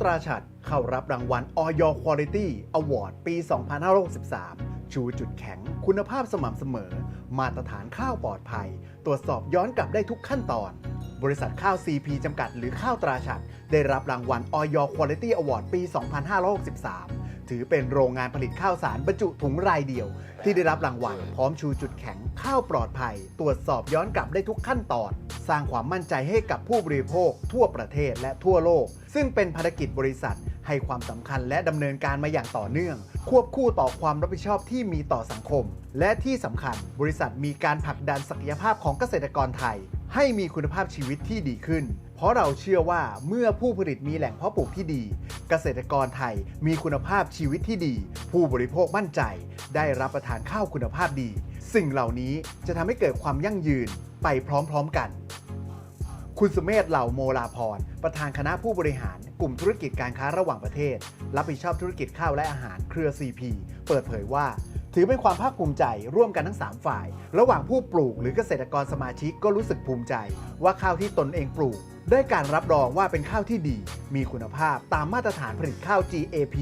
ตราฉัดเข้ารับรางวัล Oy Quality Award ปี 2563 ชูจุดแข็ง คุณภาพสม่ำเสมอ มาตรฐานข้าวปลอดภัย ตรวจสอบย้อนกลับได้ทุกขั้นตอน บริษัทข้าว CP จำกัดหรือข้าวตราฉัดได้รับรางวัล Oy Quality Award ปี 2563 ถือเป็นโรงงานผลิตข้าวสารบรรจุถุงรายเดียว ที่ได้รับรางวัลพร้อมชูจุดแข็งข้าวปลอดภัย ตรวจสอบย้อนกลับได้ทุกขั้นตอน สร้างความมั่นใจให้กับผู้บริโภค ทั่วประเทศและทั่วโลก ซึ่งเป็นภารกิจบริษัท ให้ความสำคัญและดำเนินการมาอย่างต่อเนื่อง ควบคู่ต่อความรับผิดชอบที่มีต่อสังคม และที่สำคัญ บริษัทมีการผลักดันศักยภาพของเกษตรกรไทย ให้มีคุณภาพชีวิตที่ดีขึ้น เพราะเราเชื่อว่าเมื่อผู้ผลิตมีแหล่งเพาะปลูกที่ดี เกษตรกรไทยมีคุณภาพชีวิตที่ดี ผู้บริโภคมั่นใจ ได้รับประทานข้าวคุณภาพดี สิ่งเหล่านี้จะทำให้เกิดความยั่งยืนไปพร้อมๆกัน คุณสุเมธเหล่าโมลาพร ประธานคณะผู้บริหาร กลุ่มธุรกิจการค้าระหว่างประเทศ รับผิดชอบธุรกิจข้าวและอาหารเครือ CP เปิดเผยว่า ถือเป็นความภาคภูมิใจร่วมกันทั้ง 3 ฝ่าย ระหว่างผู้ปลูกหรือเกษตรกรสมาชิกก็รู้สึกภูมิใจ ว่าข้าวที่ตนเองปลูก ได้การรับรองว่าเป็นข้าวที่ดี มีคุณภาพตามมาตรฐานผลิตข้าว GAP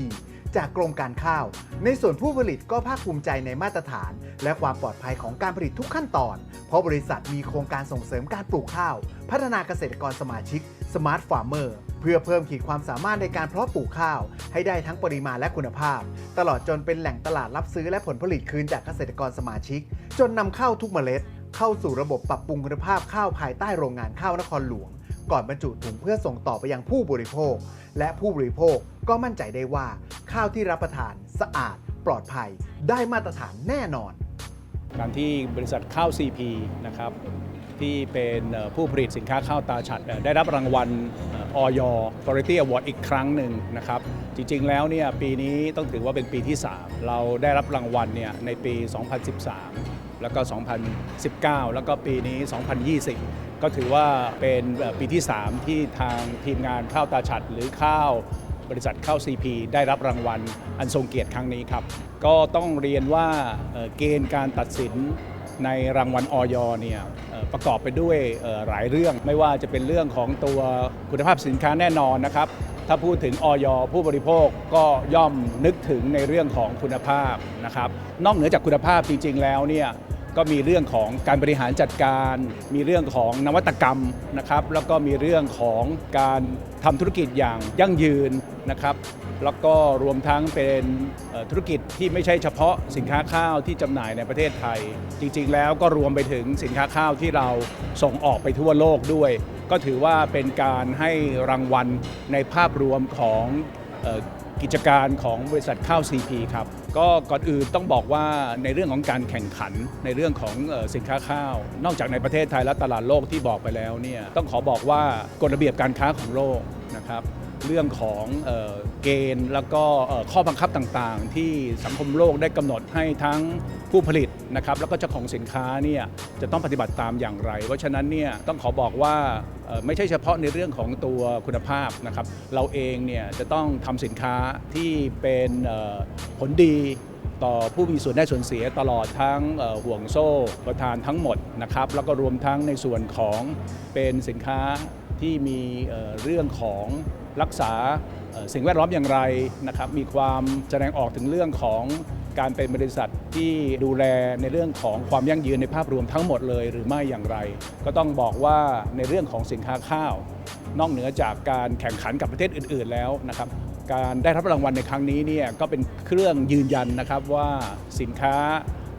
จากกรมการข้าว ในส่วนผู้ผลิตก็ภาคภูมิใจในมาตรฐาน และความปลอดภัยของการผลิตทุกขั้นตอน เพราะบริษัทมีโครงการส่งเสริมการปลูกข้าว พัฒนาเกษตรกรสมาชิก Smart Farmer เพื่อเพิ่มขีดความสามารถในการเพาะปลูกข้าว ให้ได้ทั้งปริมาณและคุณภาพ ตลอดจนเป็นแหล่งตลาดรับซื้อและผลผลิตคืนจากเกษตรกรสมาชิก จนนำเข้าทุกเมล็ด เข้าสู่ระบบปรับปรุงคุณภาพข้าวภายใต้โรงงานข้าวนครหลวง ก่อนบรรจุถุงเพื่อส่งต่อไปยังผู้บริโภค และผู้บริโภคก็มั่นใจได้ว่า ข้าวที่รับประทาน สะอาด ปลอดภัย ได้มาตรฐานแน่นอน การที่บริษัทข้าว CP นะครับที่เป็นผู้ผลิตสินค้าข้าวตาฉัดได้รับรางวัลออย Quality Award อีกครั้งหนึ่งนะครับ จริงๆแล้วเนี่ยปีนี้ต้องถือว่าเป็นปีที่ 3 เราได้รับรางวัลเนี่ยในปี 2013 แล้วก็ 2019 แล้วก็ปีนี้ 2020 ก็ถือว่าเป็นปีที่ 3 ที่ทางทีมงานข้าวตาฉัดหรือข้าว บริษัทข้าว CP ได้รับรางวัลอันทรงเกียรติครั้งนี้ครับ ก็ต้องเรียนว่าเกณฑ์การตัดสินในรางวัลออยเนี่ยประกอบไปด้วยหลายเรื่อง ไม่ว่าจะเป็นเรื่องของตัวคุณภาพสินค้าแน่นอนนะครับ ถ้าพูดถึงออยผู้บริโภคก็ย่อมนึกถึงในเรื่องของคุณภาพนะครับ นอกเหนือจากคุณภาพจริง ๆ แล้วเนี่ยก็มีเรื่องของการบริหารจัดการ มีเรื่องของนวัตกรรมนะครับ แล้วก็มีเรื่องของการทำธุรกิจอย่างยั่งยืน นะครับ แล้วก็รวมทั้งเป็นธุรกิจที่ไม่ใช่เฉพาะสินค้าข้าวที่จำหน่ายในประเทศไทย จริงๆ แล้วก็รวมไปถึงสินค้าข้าวที่เราส่งออกไปทั่วโลกด้วย ก็ถือว่าเป็นการให้รางวัลในภาพรวมของออกิจการของบริษัทข้าว CP ครับ ก็ก่อนอื่นต้องบอกว่าในเรื่องของการแข่งขันในเรื่องของสินค้าข้าว นอกจากในประเทศไทยและตลาดโลกที่บอกไปแล้วเนี่ยต้องขอบอกว่ากฎระเบียบการค้าของโลกนะครับ เรื่องของเออเกณฑ์ แล้วก็ข้อบังคับต่างๆ ที่สังคมโลกได้กำหนดให้ทั้งผู้ผลิตนะครับแล้วก็เจ้าของสินค้าเนี่ยจะต้องปฏิบัติตามอย่างไร เพราะฉะนั้นเนี่ยต้องขอบอกว่าไม่ใช่เฉพาะในเรื่องของตัวคุณภาพนะครับเราเองเนี่ยจะต้องทำสินค้าที่เป็นผลดีต่อผู้มีส่วนได้ส่วนเสียตลอดทั้งห่วงโซ่ประทานทั้งหมดนะครับแล้วก็รวมทั้งในส่วนของเป็นสินค้าที่มีเรื่องของ รักษาสิ่งแวดล้อมอย่างไรนะครับ มีความแสดงออกถึงเรื่องของการเป็นบริษัทที่ดูแลในเรื่องของความยั่งยืนในภาพรวมทั้งหมดเลยหรือไม่อย่างไร ก็ต้องบอกว่าในเรื่องของสินค้าข้าว นอกเหนือจากการแข่งขันกับประเทศอื่น ๆ แล้วนะครับ การได้รับรางวัลในครั้งนี้เนี่ยก็เป็นเครื่องยืนยันนะครับว่าสินค้า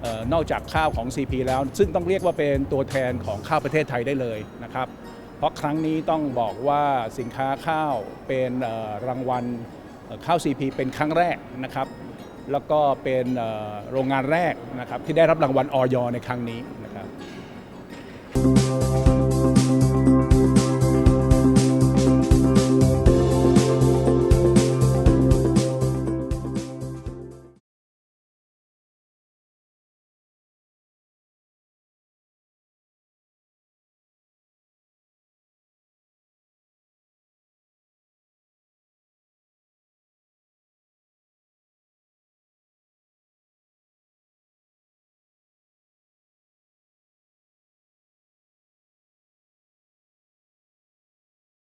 ออนอกจากข้าวของ CP แล้ว ซึ่งต้องเรียกว่าเป็นตัวแทนของข้าวประเทศไทยได้เลยนะครับ ราะครั้งนี้ต้องบอกว่าสินค้าข้าวเป็นรางวัลข้าว CP เป็นครั้งแรกนะครับ แล้วก็เป็นโรงงานแรกนะครับที่ได้รับรางวัลออยในครั้งนี้